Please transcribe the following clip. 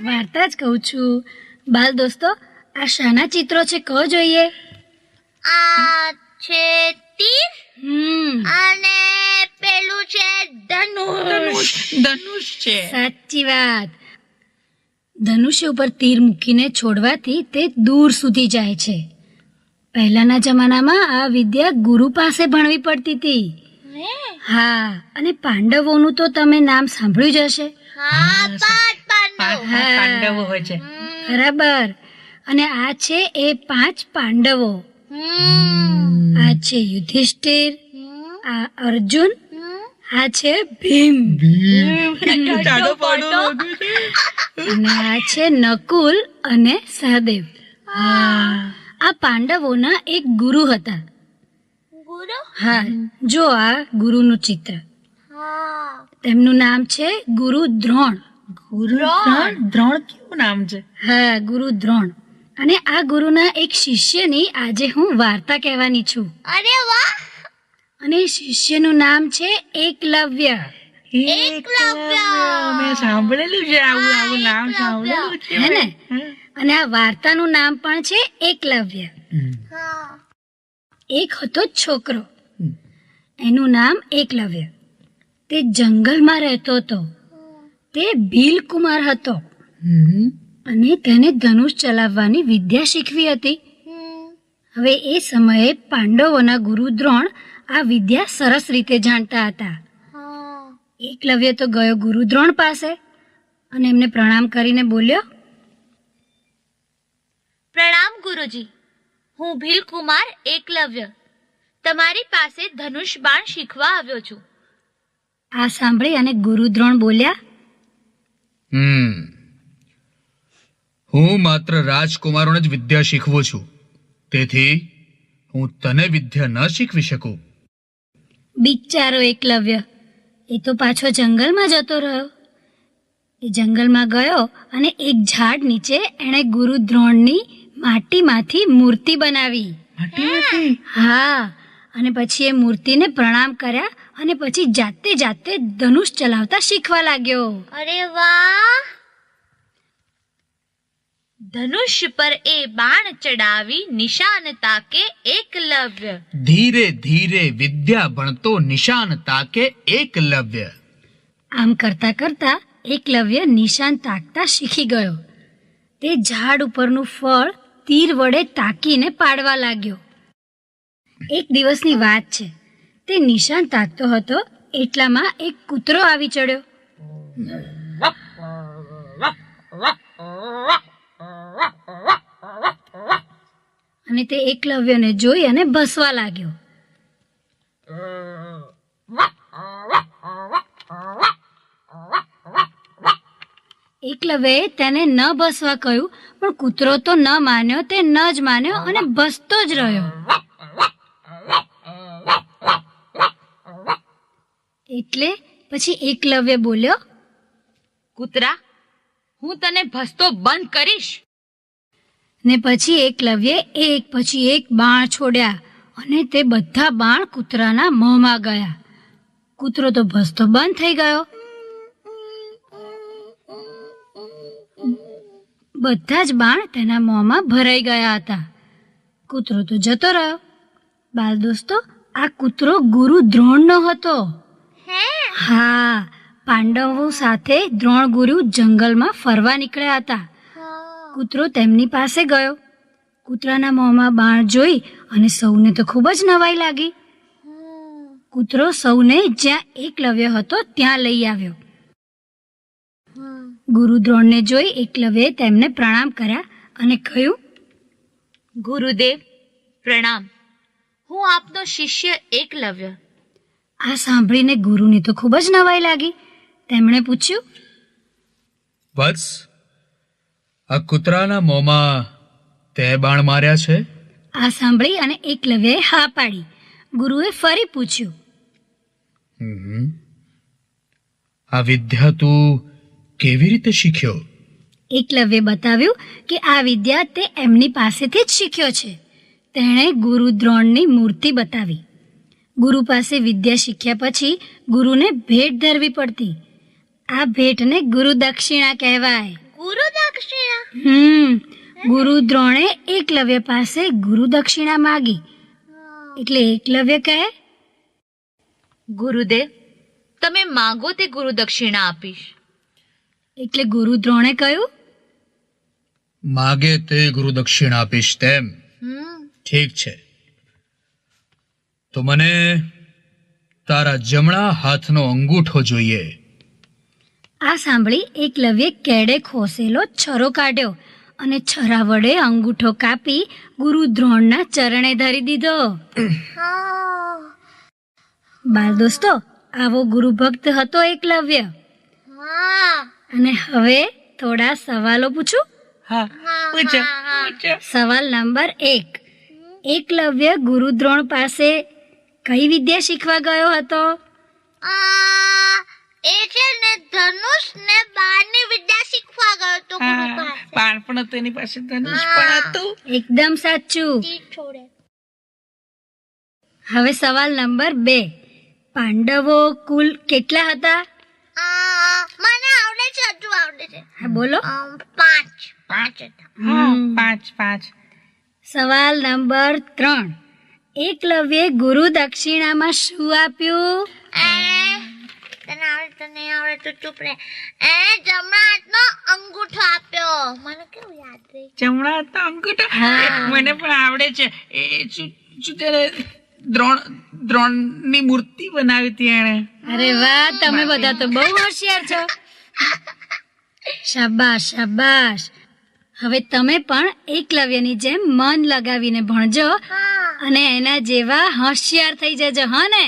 વાર્તા જ કહું છું. બાલ દોસ્તો આ શાના ચિત્રો છે કહો જોઈએ. આ છે તીર અને પેલું છે ધનુષ. ધનુષ. છે. સાચી વાત. ધનુષ્ય ઉપર તીર મૂકીને છોડવાથી તે દૂર સુધી જાય છે. પહેલાના જમાનામાં આ વિદ્યા ગુરુ પાસે ભણવી પડતી હતી. હા? અને પાંડવોનું તો તમે નામ સાંભળ્યું જ હશે. હા પાંડવ પાંડવો હોય છે. બરાબર. અને આ છે એ પાંચ પાંડવો. આ છે યુધિષ્ઠિર આ અર્જુન આ છે ભીમ. અને આ છે નકુલ અને સહદેવ. આ પાંડવોના એક ગુરુ હતા. હા જો આ ગુરુનું ચિત્ર. તેમનું નામ છે ગુરુ દ્રોણ. ગુરુ દ્રોણ. દ્રોણ? કેવું નામ છે? હા ગુરુ દ્રોણ. અને આ ગુરુના એક શિષ્યની આજે હું વાર્તા કહેવાની છું. અરે વાહ! અને એ શિષ્યનું નામ છે એકલવ્ય. એકલવ્ય. મેં સાંભળેલું છે આવું આવું નામ સાંભળેલું છે. હે ને? અને આ વાર્તાનું નામ પણ છે એકલવ્ય. એક હતો છોકરો. એનું નામ એકલવ્ય. તે જંગલમાં રહેતો હતો. તે ભીલકુમાર હતો. હમ. અને તેને ધનુષ ચલાવવાની વિદ્યા શીખવી હતી. હવે એ સમયે પાંડવોના ગુરુ દ્રોણ આ વિદ્યા સરસ રીતે જાણતા હતા. એકલવ્ય તો ગયો ગુરુ દ્રોણ પાસે. અને એમને પ્રણામ કરીને બોલ્યો પ્રણામ ગુરુજી હું ભીલકુમાર એકલવ્ય. તમારી પાસે ધનુષ બાણ શીખવા આવ્યો છું. આ સાંભળી અને ગુરુ દ્રોણ બોલ્યા હમ. હું માત્ર રાજકુમારોને જ વિદ્યા શીખવું છું. તેથી હું તને વિદ્યા ન શીખવી શકું. બિચારો એકલવ્ય એ તો પાછો જંગલમાં જતો રહ્યો. એ જંગલમાં ગયો અને એક ઝાડ નીચે એણે ગુરુ દ્રોણની માટીમાંથી મૂર્તિ બનાવી. હા અને પછી એ મૂર્તિને પ્રણામ કર્યા અને પછી જાતે જાતે ધનુષ ચલાવતા શીખવા લાગ્યો. અરે વાહ! ધનુષ પર એ બાણ ચડાવી નિશાન તાકે એકલવ્ય ધીરે ધીરે વિદ્યા ભણતો નિશાન તાકે એકલવ્ય આમ કરતા કરતા એકલવ્ય નિશાન તાકતા શીખી ગયો. તે ઝાડ ઉપરનું ફળ તીર વડે તાકીને પાડવા લાગ્યો. એક દિવસની વાત છે. તે નિશાન તાકતો હતો, એટલામાં એક કૂતરો આવી ચડ્યો. અને તે એકલવ્યને જોઈ અને ભસવા લાગ્યો. એકલવ્યએ તેને ન ભસવા કહ્યું, પણ કૂતરો તો ન માન્યો, તે ન જ માન્યો અને ભસતો જ રહ્યો. એટલે પછી એકલવ્ય બોલ્યો કૂતરા હું તને ભસતો બંધ કરીશ. ને પછી એકલવ્યે એક પછી એક બાણ છોડ્યા અને તે બધા બાણ કૂતરાના મોંમાં ગયા. કૂતરો તો ભસતો બંધ થઈ ગયો. બધા જ બાણ તેના મોંમાં ભરાઈ ગયા હતા. કૂતરો તો જતો રહ્યો. બાલ દોસ્તો આ કૂતરો ગુરુ દ્રોણનો હતો. હે પાંડવો સાથે દ્રોણ ગુરુ જંગલમાં ફરવા નીકળ્યા હતા. કૂતરો તેમની પાસે ગયો. કૂતરાના મોંમાં બાણ જોઈ અને સૌને તો ખૂબ જ નવાઈ લાગી. કૂતરો સૌને જ્યાં એકલવ્ય હતો ત્યાં લઈ આવ્યો. ગુરુ દ્રોણને જોઈ એકલવ્ય તેમને પ્રણામ કર્યા અને કહ્યું ગુરુદેવ પ્રણામ. હું આપનો શિષ્ય એકલવ્ય આ સાંભળીને ગુરુની તો ખૂબ જ નવાઈ લાગી. તેમણે પૂછ્યું વત્સ આ કૂતરાના મોંમાં તે બાણ માર્યા છે? આ સાંભળી અને એકલવ્યએ હા પાડી. ગુરુએ ફરી પૂછ્યું હમ. આ વિદ્યા તું કેવી રીતે શીખ્યો? એકલવ્ય બતાવ્યું કે આ વિદ્યા તે એમની પાસેથી જ શીખ્યો છે. તેણે ગુરુ દ્રોણની મૂર્તિ બતાવી. ગુરુ પાસે વિદ્યા શીખ્યા પછી ગુરુને ભેટ ધરવી પડતી. આ ભેટને ગુરુ દક્ષિણા કહેવાય. ગુરુ દક્ષિણા? હમ ગુરુ દ્રોણે એકલવ્ય પાસે ગુરુ દક્ષિણા માગી. એટલે એકલવ્ય કહે ગુરુદેવ તમે માંગો તે ગુરુ દક્ષિણા આપીશ. એટલે ગુરુ દ્રોણે કહ્યું માગે તે ગુરુ દક્ષિણા આપીશ તેમ. હમ. ઠીક છે. તો મને તારા જમણા હાથનો અંગૂઠો જોઈએ. આ સાંભળી એકલવ્ય કેડે ખોસેલો છરો કાઢ્યો અને છરા વડે અંગૂઠો કાપી ગુરુ દ્રોણના ચરણે ધરી દીધો. બાલ દોસ્તો આવો ગુરુ ભક્ત હતો એકલવ્ય અને હવે થોડા સવાલો પૂછું? હા પૂછો પૂછો. સવાલ નંબર એક. એકલવ્ય ગુરુ દ્રોણ પાસે કઈ વિદ્યા શીખવા ગયો હતો? એ છે ને ધનુષ ને બાણની વિદ્યા શીખવા ગયો તો બાણ પણ હતું એની પાસે ધનુષ પણ હતું. એકદમ સાચું. છોડે. હવે સવાલ નંબર બે. પાંડવો કુલ કેટલા હતા? મને આવડે છે હજુ આવડે છે. હા બોલો. પાંચ. પાંચ હતા. હમ. પાંચ પાંચ. સવાલ નંબર ત્રણ. એકલવ્ય ગુરુ દક્ષિણામાં શું આપ્યું? તને આવડે તને આવડે તું ચૂપ રહે. એ જમણા હાથનો અંગૂઠો આપ્યો. મને કેવું યાદ રહી? જમણા હાથનો અંગૂઠો? હા. મને પણ આવડે છે. એ શું શું ત્યારે દ્રોણ દ્રોણની મૂર્તિ બનાવી હતી એણે. અરે વાહ તમે બધા તો બહુ હોશિયાર છો. શાબાશ શાબાશ. હવે તમે પણ એકલવ્યની જેમ મન લગાવીને ભણજો. અને એના જેવા હોશિયાર થઈ જજો હો ને?